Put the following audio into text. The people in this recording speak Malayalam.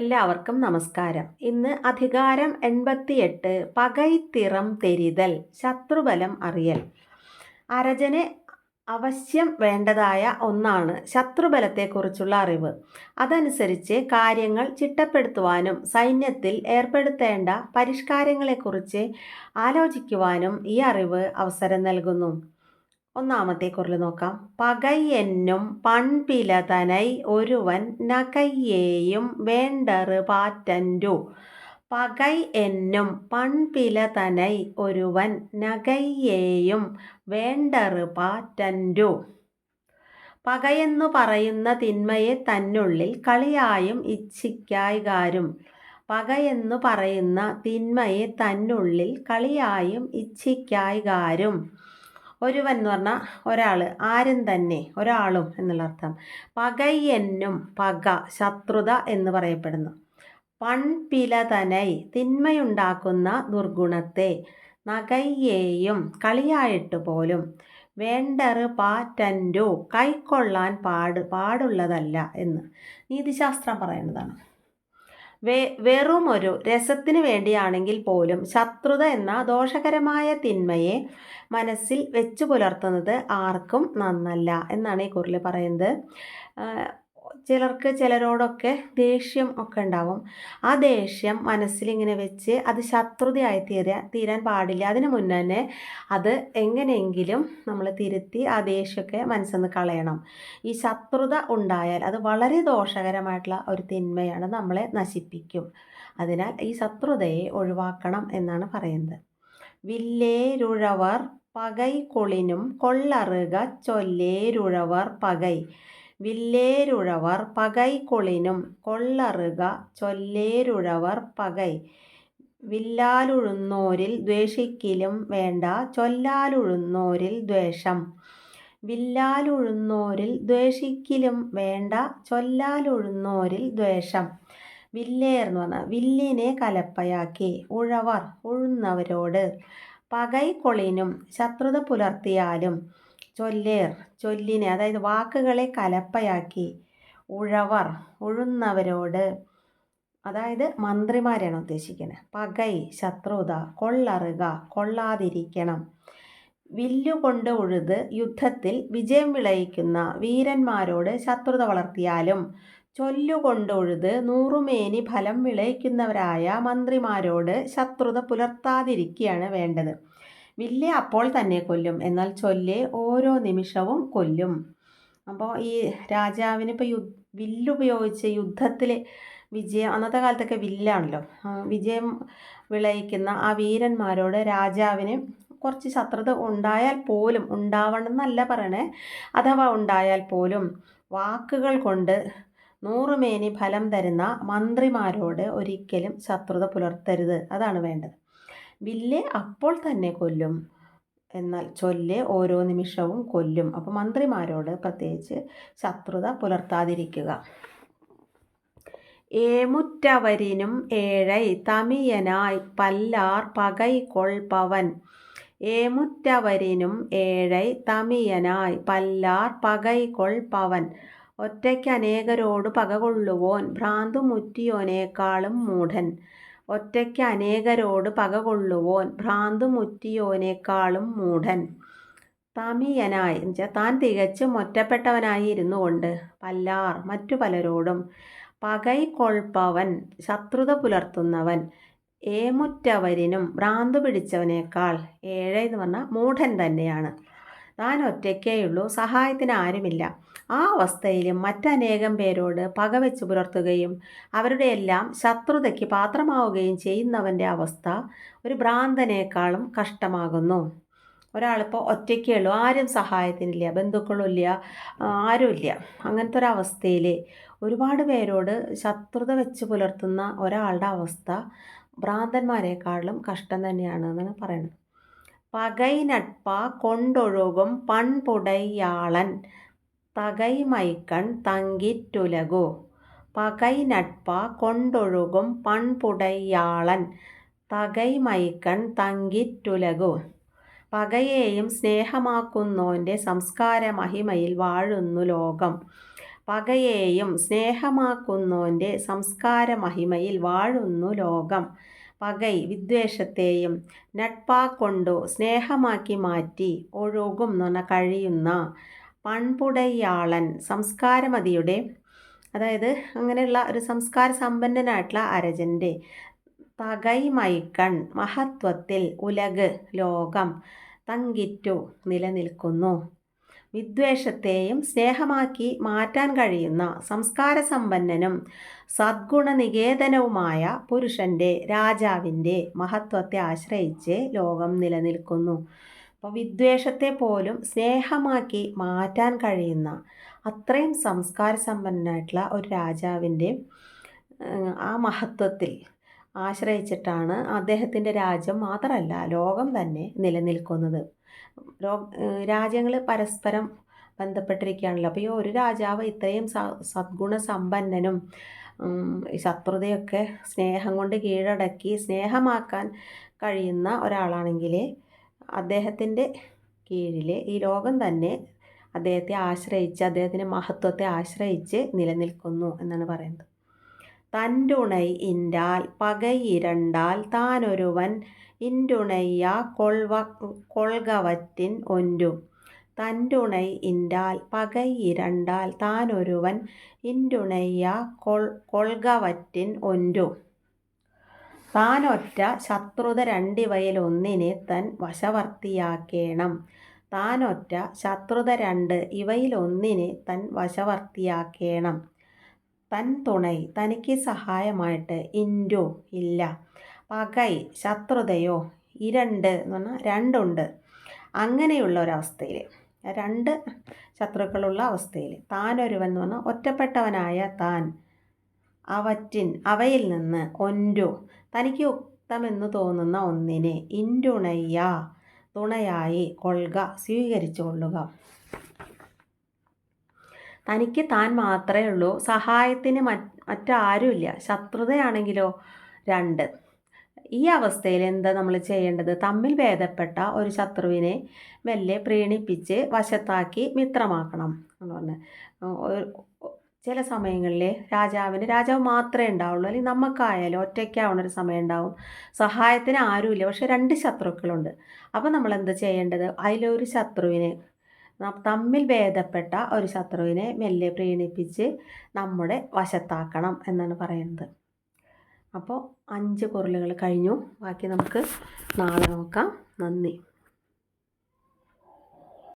എല്ലാവർക്കും നമസ്കാരം. ഇന്ന് അധികാരം എൺപത്തിയെട്ട് പകൈത്തിറം തെരിതൽ ശത്രുബലം അറിയൽ. അരജന് അവശ്യം വേണ്ടതായ ഒന്നാണ് ശത്രുബലത്തെക്കുറിച്ചുള്ള അറിവ്. അതനുസരിച്ച് കാര്യങ്ങൾ ചിട്ടപ്പെടുത്തുവാനും സൈന്യത്തിൽ ഏർപ്പെടുത്തേണ്ട പരിഷ്കാരങ്ങളെക്കുറിച്ച് ആലോചിക്കുവാനും ഈ അറിവ് അവസരം നൽകുന്നു. ഒന്നാമത്തെ കുറിൽ നോക്കാം. പകയെന്നും പൺപിലതനൈ ഒരുവൻ നകയ്യേയും വേണ്ടറ് പാറ്റന്റു പകൈ എന്നും പൺപിലതനൈ ഒരുവൻ നകയ്യേയും വേണ്ടറ് പാറ്റന്റു പകയെന്നു പറയുന്ന തിന്മയെ തന്നുള്ളിൽ കളിയായും ഇച്ഛിക്കായികാരും പകയെന്നു പറയുന്ന തിന്മയെ തന്നുള്ളിൽ കളിയായും ഇച്ഛിക്കായികാരും ഒരുവൻ എന്ന് പറഞ്ഞാൽ ഒരാൾ ആരും തന്നെ ഒരാളും എന്നുള്ള അർത്ഥം. പകയെന്നും പക ശത്രുത എന്ന് പറയപ്പെടുന്നു. പൺപിലതനൈ തിന്മയുണ്ടാക്കുന്ന ദുർഗുണത്തെ നകയ്യേയും കളിയായിട്ട് പോലും വേണ്ടറ് പാറ്റന്റു കൈക്കൊള്ളാൻ പാട് പാടുള്ളതല്ല എന്ന് നീതിശാസ്ത്രം പറയുന്നതാണ്. വേ വെറുമൊരു രസത്തിന് വേണ്ടിയാണെങ്കിൽ പോലും ശത്രുത എന്ന ദോഷകരമായ തിന്മയെ മനസ്സിൽ വെച്ചു പുലർത്തുന്നത് ആർക്കും നന്നല്ല എന്നാണ് ഈ കുറിൽ പറയുന്നത്. ചിലർക്ക് ചിലരോടൊക്കെ ദേഷ്യം ഒക്കെ ഉണ്ടാവും. ആ ദേഷ്യം മനസ്സിലിങ്ങനെ വെച്ച് അത് ശത്രുതയായി തീരാ തീരാൻ പാടില്ല. അതിന് മുന്നേ തന്നെ അത് എങ്ങനെയെങ്കിലും നമ്മൾ തിരുത്തി ആ ദേഷ്യമൊക്കെ മനസ്സിൽ നിന്ന് കളയണം. ഈ ശത്രുത ഉണ്ടായാൽ അത് വളരെ ദോഷകരമായിട്ടുള്ള ഒരു തിന്മയാണ് നമ്മളെ നശിപ്പിക്കും. അതിനാൽ ഈ ശത്രുതയെ ഒഴിവാക്കണം എന്നാണ് പറയുന്നത്. വില്ലേരുഴവർ പകൈ കൊളിനും കൊള്ളറുക ചൊല്ലേരുഴവർ പകൈ. വില്ലേരുഴവർ പകൈക്കൊളിനും കൊള്ളറുക ചൊല്ലേരുഴവർ പകൈ. വില്ലാലുഴുന്നോരിൽ ദ്വേഷിക്കിലും വേണ്ട ചൊല്ലാലുഴുന്നോരിൽ ദ്വേഷം. വില്ലാലുഴുന്നോരിൽ ദ്വേഷിക്കിലും വേണ്ട ചൊല്ലാലുഴുന്നോരിൽ ദ്വേഷം. വില്ലേർ എന്ന് പറഞ്ഞാൽ വില്ലിനെ കലപ്പയാക്കി. ഉഴവർ ഉഴുന്നവരോട് പകൈക്കൊളിനും ശത്രുത പുലർത്തിയാലും ചൊല്ലേർ ചൊല്ലിനെ അതായത് വാക്കുകളെ കലപ്പയാക്കി ഉഴവർ ഉഴുന്നവരോട് അതായത് മന്ത്രിമാരെയാണ് ഉദ്ദേശിക്കുന്നത്. പകൈ ശത്രുത കൊള്ളറുക കൊള്ളാതിരിക്കണം. വില്ലുകൊണ്ട് ഉഴുത് യുദ്ധത്തിൽ വിജയം വിളയിക്കുന്ന വീരന്മാരോട് ശത്രുത വളർത്തിയാലും ചൊല്ലുകൊണ്ട് ഉഴുത് നൂറുമേനി ഫലം വിളയിക്കുന്നവരായ മന്ത്രിമാരോട് ശത്രുത പുലർത്താതിരിക്കുകയാണ് വേണ്ടത്. വില്ലെ അപ്പോൾ തന്നെ കൊല്ലും. എന്നാൽ ചൊല്ലെ ഓരോ നിമിഷവും കൊല്ലും. അപ്പോൾ ഈ രാജാവിന് ഇപ്പോൾ യു വില്ലുപയോഗിച്ച് യുദ്ധത്തിൽ വിജയം അന്നത്തെ കാലത്തൊക്കെ വില്ലാണല്ലോ. വിജയം വിളയിക്കുന്ന ആ വീരന്മാരോട് രാജാവിന് കുറച്ച് ശത്രുത ഉണ്ടായാൽ പോലും ഉണ്ടാവണം എന്നല്ല പറയണേ അഥവാ ഉണ്ടായാൽ പോലും വാക്കുകൾ കൊണ്ട് നൂറുമേനി ഫലം തരുന്ന മന്ത്രിമാരോട് ഒരിക്കലും ശത്രുത പുലർത്തരുത്. അതാണ് വേണ്ടത്. വില്ല് അപ്പോൾ തന്നെ കൊല്ലും. എന്നാൽ ചൊല്ല് ഓരോ നിമിഷവും കൊല്ലും. അപ്പോൾ മന്ത്രിമാരോട് പ്രത്യേകിച്ച് ശത്രുത പുലർത്താതിരിക്കുക. ഏമുറ്റവരിനും ഏഴൈ തമിയനായി പല്ലാർ പകൈ കൊൾപവൻ. ഏമുറ്റവരിനും ഏഴൈ തമിയനായി പല്ലാർ പകൈ കൊൾപവൻ. ഒറ്റയ്ക്ക് അനേകരോട് പകകൊള്ളുവോൻ ഭ്രാന്തുമുറ്റിയോനേക്കാളും മൂഢൻ. ഒറ്റയ്ക്ക് അനേകരോട് പകകൊള്ളുവോൻ ഭ്രാന്തുമുറ്റിയോനേക്കാളും മൂഢൻ. തമിയനായി താൻ തികച്ചും ഒറ്റപ്പെട്ടവനായി ഇരുന്നു കൊണ്ട് പല്ലാർ മറ്റു പലരോടും പകൈ കൊൾപ്പവൻ ശത്രുത പുലർത്തുന്നവൻ ഏമുറ്റവരിനും ഭ്രാന്തു പിടിച്ചവനേക്കാൾ ഏഴെന്ന് പറഞ്ഞാൽ മൂഢൻ തന്നെയാണ്. താൻ ഒറ്റയ്ക്കേയുള്ളൂ സഹായത്തിന് ആരുമില്ല. ആ അവസ്ഥയിലും മറ്റനേകം പേരോട് പകവെച്ച് പുലർത്തുകയും അവരുടെ എല്ലാം ശത്രുതയ്ക്ക് പാത്രമാവുകയും ചെയ്യുന്നവന്റെ അവസ്ഥ ഒരു ഭ്രാന്തനേക്കാളും കഷ്ടമാകുന്നു. ഒരാളിപ്പോൾ ഒറ്റയ്ക്കേ ഉള്ളൂ ആരും സഹായത്തിനില്ല ബന്ധുക്കളുമില്ല ആരുമില്ല. അങ്ങനത്തെ ഒരവസ്ഥയിൽ അവസ്ഥയിൽ ഒരുപാട് പേരോട് ശത്രുത വെച്ച് പുലർത്തുന്ന ഒരാളുടെ അവസ്ഥ ഭ്രാന്തന്മാരെക്കാളും കഷ്ടം തന്നെയാണ് എന്നാണ് പറയുന്നത്. പകൈ നട്പ കൊണ്ടൊഴുകും പൺപുടയാളൻ. തകൈമൈക്കൺ തങ്കിറ്റുലകു. പകൈ നട്പ കൊണ്ടൊഴുകും പൺപുടയാളൻ. തകൈമൈക്കൺ തങ്കിറ്റുലകു. പകയെയും സ്നേഹമാക്കുന്നോന്റെ സംസ്കാര മഹിമയിൽ വാഴുന്നു ലോകം. പകയെയും സ്നേഹമാക്കുന്നോന്റെ സംസ്കാര മഹിമയിൽ വാഴുന്നു ലോകം. പകൈ വിദ്വേഷത്തെയും നട്പാ കൊണ്ടു സ്നേഹമാക്കി മാറ്റി ഒഴുകും നുന കഴിയുന്ന പൺപുടയാളൻ സംസ്കാരമതിയുടെ അതായത് അങ്ങനെയുള്ള ഒരു സംസ്കാര സമ്പന്നനായിട്ടുള്ള അരജന്റെ തകൈമൈക്കൺ മഹത്വത്തിൽ ഉലക് ലോകം തങ്കിറ്റു നിലനിൽക്കുന്നു. വിദ്വേഷത്തെയും സ്നേഹമാക്കി മാറ്റാൻ കഴിയുന്ന സംസ്കാര സമ്പന്നനും സദ്ഗുണനികേതനവുമായ പുരുഷന്റെ രാജാവിന്റെ മഹത്വത്തെ ആശ്രയിച്ച് ലോകം നിലനിൽക്കുന്നു. അപ്പോൾ വിദ്വേഷത്തെ പോലും സ്നേഹമാക്കി മാറ്റാൻ കഴിയുന്ന അത്രയും സംസ്കാര സമ്പന്നനായിട്ടുള്ള ഒരു രാജാവിന്റെ ആ മഹത്വത്തിൽ ആശ്രയിച്ചിട്ടാണ് അദ്ദേഹത്തിന്റെ രാജ്യം മാത്രമല്ല ലോകം തന്നെ നിലനിൽക്കുന്നത്. രാജ്യങ്ങൾ പരസ്പരം ബന്ധപ്പെട്ടിരിക്കുകയാണല്ലോ. അപ്പോൾ ഈ ഒരു രാജാവ് ഇത്രയും സദ്ഗുണ സമ്പന്നനും ശത്രുതയൊക്കെ സ്നേഹം കൊണ്ട് കീഴടക്കി സ്നേഹമാക്കാൻ കഴിയുന്ന ഒരാളാണെങ്കിൽ അദ്ദേഹത്തിന്റെ കീഴിൽ ഈ ലോകം തന്നെ അദ്ദേഹത്തെ ആശ്രയിച്ച് അദ്ദേഹത്തിന്റെ മഹത്വത്തെ ആശ്രയിച്ച് നിലനിൽക്കുന്നു എന്നാണ് പറയുന്നത്. തന്റുണൈ ഇൻഡാൽ പകയിരണ്ടാൽ താനൊരുവൻ ഇൻഡുണയ്യ കൊൾവ കൊൾഗവറ്റിൻ ഒന്റു തന്റുണൈ ഇൻഡാൽ പകയിരണ്ടാൽ താനൊരുവൻ ഇൻഡുണയ്യ കൊൾ കൊൾകവറ്റിൻ ഒന്റു താനൊറ്റ ശത്രുത രണ്ടിവയിലൊന്നിനെ തൻ വശവർത്തിയാക്കേണം. താനൊറ്റ ശത്രുത രണ്ട് ഇവയിലൊന്നിനെ തൻ വശവർത്തിയാക്കേണം. തൻ തുണൈ തനിക്ക് സഹായമായിട്ട് ഇൻഡു ഇല്ല. പകൈ ശത്രുതയോ ഇരണ്ട് എന്ന് പറഞ്ഞാൽ രണ്ടുണ്ട്. അങ്ങനെയുള്ള ഒരവസ്ഥയിൽ രണ്ട് ശത്രുക്കളുള്ള അവസ്ഥയിൽ താനൊരുവൻ എന്ന് പറഞ്ഞാൽ ഒറ്റപ്പെട്ടവനായ താൻ അവറ്റിൻ അവയിൽ നിന്ന് ഒന്റു തനിക്ക് ഉക്തമെന്ന് തോന്നുന്ന ഒന്നിനെ ഇൻഡുണയ്യ തുണയായി കൊള്ളുക സ്വീകരിച്ചു കൊള്ളുക. തനിക്ക് താൻ മാത്രമേ ഉള്ളൂ. സഹായത്തിന് മറ്റാരുമില്ല. ശത്രുതയാണെങ്കിലോ? രണ്ട്. ഈ അവസ്ഥയിൽ എന്താ നമ്മൾ ചെയ്യേണ്ടത്? തമ്മിൽ ഭേദപ്പെട്ട ഒരു ശത്രുവിനെ മെല്ലെ പ്രീണിപ്പിച്ച് വശത്താക്കി മിത്രമാക്കണം എന്ന് പറഞ്ഞ്. ചില സമയങ്ങളിൽ രാജാവിന് രാജാവ് മാത്രമേ ഉണ്ടാവുള്ളൂ. അല്ലെങ്കിൽ നമുക്കായാലും ഒറ്റയ്ക്കാവുന്ന ഒരു സമയം ഉണ്ടാവും. സഹായത്തിന് ആരുമില്ല. പക്ഷെ രണ്ട് ശത്രുക്കളുണ്ട്. അപ്പോൾ നമ്മൾ എന്ത് ചെയ്യേണ്ടത്? അതിലൊരു ശത്രുവിനെ തമ്മിൽ ഭേദപ്പെട്ട ഒരു ശത്രുവിനെ മെല്ലെ പ്രീണിപ്പിച്ച് നമ്മുടെ വശത്താക്കണം എന്നാണ് പറയുന്നത്. അപ്പോൾ അഞ്ച് കുരലുകൾ കഴിഞ്ഞു. ബാക്കി നമുക്ക് നാളെ നോക്കാം. നന്ദി.